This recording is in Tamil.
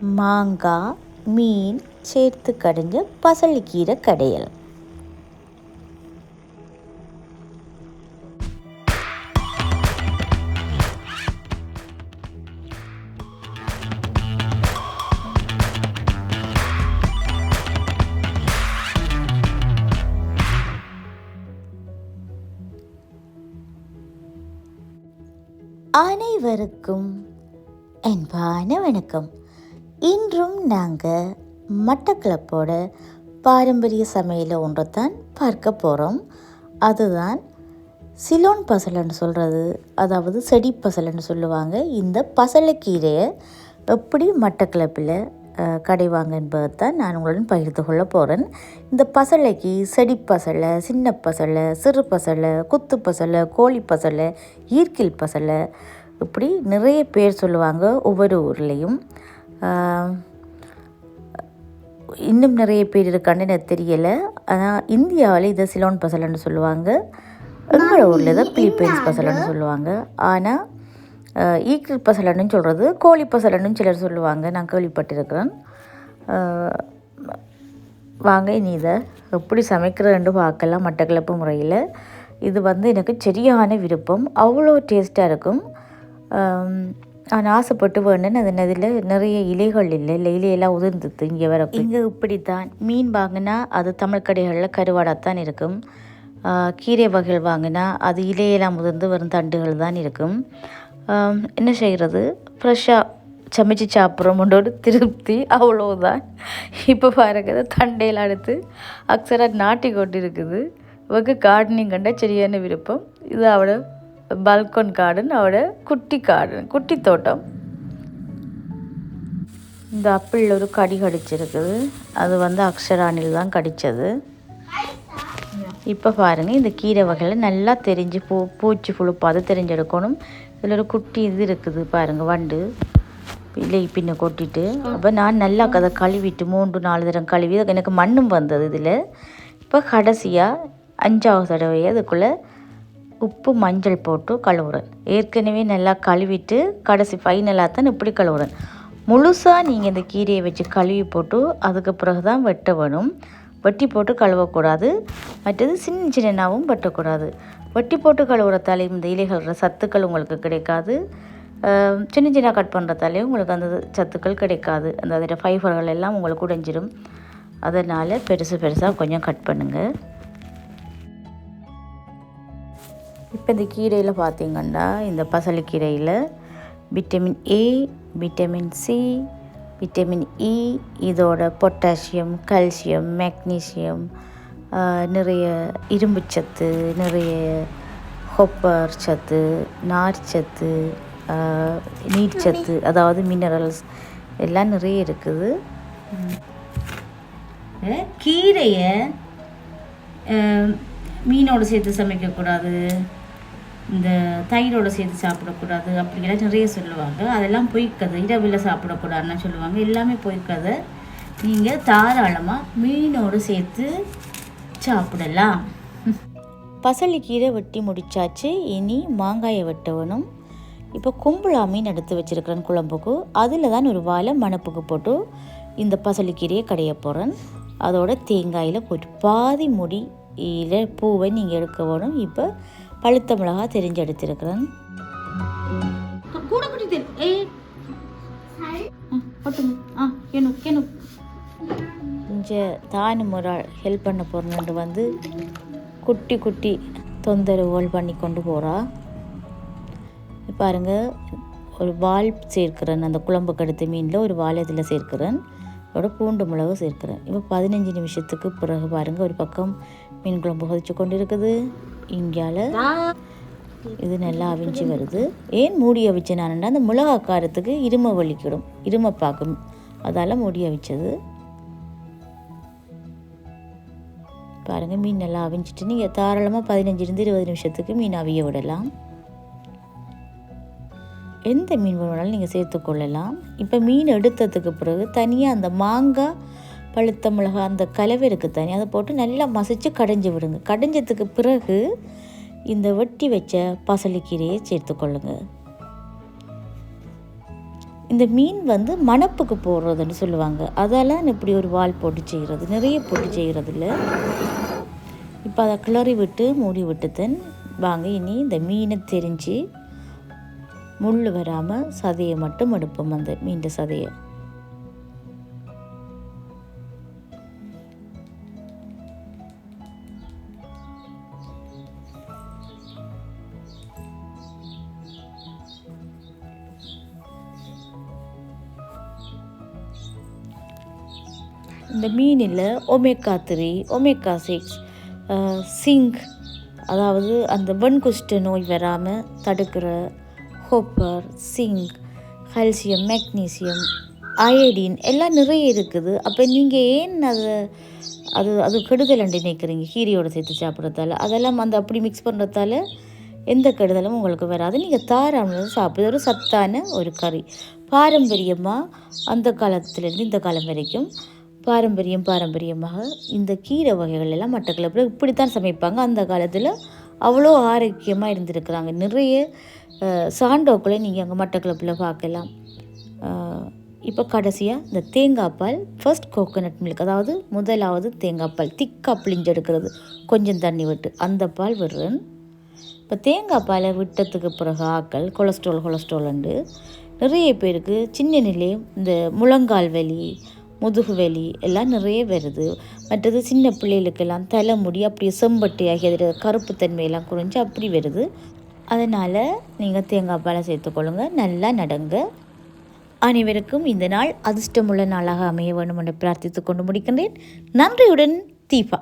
மாங்காய் மீன் சேர்த்து கடைஞ்ச பசலிக்கீரை கடையல். அனைவருக்கும் அன்பான வணக்கம். இன்றும் நாங்கள் மட்டக்கிழப்போட பாரம்பரிய சமையலை ஒன்றைத்தான் பார்க்க போகிறோம் அதுதான் சிலோன் பசலைன்னு சொல்கிறது அதாவது செடி பசலைன்னு சொல்லுவாங்க. இந்த பசலைக்கீரையை எப்படி மட்டக்கிழப்பில் கடைவாங்க என்பதை தான் நான் உங்களுடன் பகிர்ந்து கொள்ள போகிறேன் இந்த பசலைக்கு செடி பசலை சின்ன பசலை சிறு பசலை குத்து பசலை கோழி பசலை ஈர்க்கில் பசலை இப்படி நிறைய பேர் சொல்லுவாங்க ஒவ்வொரு ஊர்லேயும். இன்னும் நிறைய பேர் இருக்கான்னு எனக்கு தெரியலை. ஆனால் இந்தியாவில் இதை சிலோன் பசலைன்னு சொல்லுவாங்க. எங்களோட ஊரில் இதை பிலிப்பைன்ஸ் பசலைன்னு சொல்லுவாங்க. ஆனால் ஈக்கிள் பசலைன்னு சொல்கிறது கோழி பசலைன்னு சிலர் சொல்லுவாங்க. நான் கேள்விப்பட்டிருக்கிறேன். வாங்க இனி இதை எப்படி சமைக்கிறதுன்னு பார்க்கலாம் மட்டக்களப்பு முறையில். இது வந்து எனக்கு சரியான விருப்பம். அவ்வளோ டேஸ்ட்டாக இருக்கும். நான் ஆசைப்பட்டு வேணுன்னு அது அதில் நிறைய இலைகள் இல்லை. இல்லை இலையெல்லாம் உதிர்ந்துது இங்கே வர இங்கே இப்படி தான் மீன் வாங்கினா அது தமிழ் கடைகளில் கருவாடாத்தான் இருக்கும். கீரை வகைகள் வாங்கினா அது இலையெல்லாம் உதிர்ந்து வெறும் தண்டுகள் தான் இருக்கும். என்ன செய்கிறது ஃப்ரெஷ்ஷாக சமைச்சு சாப்பிட்றோமோட திருப்தி. அவ்வளோதான் இப்போ பாருங்க தண்டையில் அடுத்து அக்ஸராக நாட்டி கொண்டு இருக்குது. இவங்க கார்டனிங் கண்டா சரியான விருப்பம். இது அவட பல்கன் கார்டன் அவட குட்டி கார்டன் குட்டி தோட்டம். இந்த அப்பிள் ஒரு கடி கடிச்சிருக்குது அது வந்து அக்ஷராணில் தான் கடித்தது இப்போ பாருங்கள் இந்த கீரை வகையில் நல்லா தெரிஞ்சு பூ பூச்சி புழுப்பாது தெரிஞ்செடுக்கணும். இதில் ஒரு குட்டி இது இருக்குது பாருங்கள் வண்டு. இலை பின்ன கொட்டிட்டு. அப்போ நான் நல்லா அதை கழுவிட்டு மூன்று நாலு தரம் கழுவி எனக்கு மண்ணும் வந்தது இதில். இப்போ கடைசியாக அஞ்சாவது தடவை அதுக்குள்ளே உப்பு மஞ்சள் போட்டு கழுவுறேன். ஏற்கனவே நல்லா கழுவிட்டு கடைசி ஃபைனலாக தான் இப்படி கழுவுறேன். முழுசாக நீங்கள் இந்த கீரையை வச்சு கழுவி போட்டு அதுக்கு பிறகு தான் வெட்ட வேணும். வெட்டி போட்டு கழுவக்கூடாது. மற்றது சின்ன சின்னனாவும் வெட்டக்கூடாது. வெட்டி போட்டு கழுவுறதாலே இந்த இலைகள சத்துக்கள் உங்களுக்கு கிடைக்காது. சின்ன சின்ன கட் பண்ணுறதாலே உங்களுக்கு அந்த சத்துக்கள் கிடைக்காது. அந்த அதோடய ஃபைபர்கள் எல்லாம் உங்களுக்கு உடைஞ்சிரும். அதனால் பெருசு பெருசாக கொஞ்சம் கட் பண்ணுங்கள் இப்போ இந்த கீரையில் பார்த்திங்கன்னா இந்த பசலைக்கீரையில் vitamin A vitamin C vitamin E இதோட பொட்டாசியம் கால்சியம் மெக்னீசியம் நிறைய இரும்புச்சத்து நிறைய கொப்பர் சத்து நார்ச்சத்து நீர்ச்சத்து அதாவது மினரல்ஸ் எல்லாம் நிறைய இருக்குது. கீரையை மீனோடு சேர்த்து சமைக்கக்கூடாது. இந்த தயிரோடு சேர்த்து சாப்பிடக்கூடாது அப்படியெல்லாம் நிறைய சொல்லுவாங்க. அதெல்லாம் பொய்க்கது இரவில் சாப்பிடக்கூடாதுன்னு சொல்லுவாங்க. எல்லாமே பொய்க்கது நீங்கள் தாராளமாக மீனோடு சேர்த்து சாப்பிடலாம். பசலிக்கீரை வெட்டி முடிச்சாச்சு. இனி மாங்காயை வெட்டவனும் இப்போ கும்பலா மீன் எடுத்து வச்சுருக்கிறேன் குழம்புக்கு. அதில் தான் ஒரு வாழை மணப்புக்கு போட்டு இந்த பசலிக்கீரையை கடைய போகிறேன் அதோட தேங்காயில் போட்டு பாதி முடியில் பூவை நீங்கள் எடுக்க வேணும். இப்போ பழுத்த மிளகா தெரிஞ்சு எடுத்திருக்கிறேன் கூட குட்டி ஏ ஆ கேனு இங்கே ஹெல்ப் பண்ண போகிறேன்னு வந்து குட்டி குட்டி தொந்தரவுகள் பண்ணி கொண்டு போகிறா பாருங்க ஒரு வால் சேர்க்கிறேன். அந்த குழம்புக்கு அடுத்த மீனில் ஒரு வால் இதில் சேர்க்கிறேன். அதோட பூண்டு மிளகு சேர்க்கிறேன் இப்போ பதினஞ்சு நிமிஷத்துக்கு பிறகு பாருங்கள் ஒரு பக்கம் மீன் குழம்பு கொதிச்சு கொண்டு இருக்குது இங்கால இது நல்லா அவிஞ்சு வருது ஏன் மூடி அவிச்சு நானுன்னா அந்த மிளகா காரத்துக்கு இரும வலிக்கிடும் இரும பார்க்கும் அதால் மூடி அவிச்சது பாருங்கள் மீன் நல்லா அவிஞ்சிட்டு நீங்கள் தாராளமாக பதினஞ்சுலேருந்து இருபது நிமிஷத்துக்கு மீன் அவிய விடலாம் எந்த மீன் வேணாலும் நீங்கள் சேர்த்துக்கொள்ளலாம் இப்போ மீன் எடுத்ததுக்கு பிறகு தனியாக அந்த மாங்காய் பழுத்த மிளகாய் அந்த கலவை இருக்குது தனி அதை போட்டு நல்லா மசிச்சு கடைஞ்சி விடுங்க. கடைஞ்சதுக்கு பிறகு இந்த வெட்டி வச்ச பசலிக்கீரையை சேர்த்துக்கொள்ளுங்க இந்த மீன் வந்து மணப்புக்கு போடுறதுன்னு சொல்லுவாங்க. அதெல்லாம் இப்படி ஒரு வால் போட்டு செய்கிறது நிறைய போட்டு செய்கிறது இல்லை இப்போ அதை கிளறி விட்டு மூடி விட்டுத்தன். வாங்க இனி இந்த மீனை தெரிஞ்சு முள் வராமல் சதையை மட்டும் எடுப்போம் அந்த மீண்ட சதையை. இந்த மீனில் omega three omega six zinc அதாவது அந்த வெண்குஷ்ட நோய் வராமல் தடுக்கிற ஹோப்பர் சிங்க் கால்சியம் மெக்னீசியம் அயடின் எல்லாம் நிறைய இருக்குது. அப்போ நீங்கள் ஏன் அதை அது அது கெடுதல் நினைக்கிறீங்க? கீரையோடு சேர்த்து சாப்பிட்றதால. அதெல்லாம் அந்த அப்படி மிக்ஸ் பண்ணுறதால எந்த கெடுதலும் உங்களுக்கு வராது. நீங்கள் தாராளமாக சாப்பிடுறது ஒரு சத்தான ஒரு கறி. பாரம்பரியமாக அந்த காலத்துலேருந்து இந்த காலம் வரைக்கும் பாரம்பரியம் பாரம்பரியமாக இந்த கீரை வகைகள் எல்லாம் மட்டக்களப்பில் இப்படித்தான் சமைப்பாங்க. அந்த காலத்தில் அவ்வளோ ஆரோக்கியமாக இருந்திருக்கிறாங்க. நிறைய சாண்டோக்களை நீங்கள் அங்கே மட்டக்களப்பில் பார்க்கலாம் இப்போ கடைசியாக இந்த தேங்காய் பால் ஃபர்ஸ்ட் கோகோனட் மில்க் அதாவது முதலாவது தேங்காய் பால் திக்காக பிழிஞ்சு எடுக்கிறது கொஞ்சம் தண்ணி விட்டு அந்த பால் விடுறேன். இப்போ தேங்காய் பாலை விட்டதுக்கு பிறகு ஆக்கள் கொலஸ்ட்ரால் கொலஸ்ட்ரால்ண்டு நிறைய பேருக்கு சின்ன நிலையம் இந்த முழங்கால் வலி முதுகு வலி எல்லாம் நிறைய வருது. மற்றது சின்ன பிள்ளைகளுக்கெல்லாம் தலைமுடி அப்படியே செம்பட்டி அதில் கருப்பு தன்மையெல்லாம் குறைஞ்சு அப்படி வருது. அதனால் நீங்கள் தேங்காய் பாலை சேர்த்துக்கொள்ளுங்க நல்லா நடங்க. அனைவருக்கும் இந்த நாள் அதிர்ஷ்டமுள்ள நாளாக அமைய வேண்டும் என்று பிரார்த்தித்து கொண்டு முடிக்கின்றேன். நன்றியுடன் தீபா.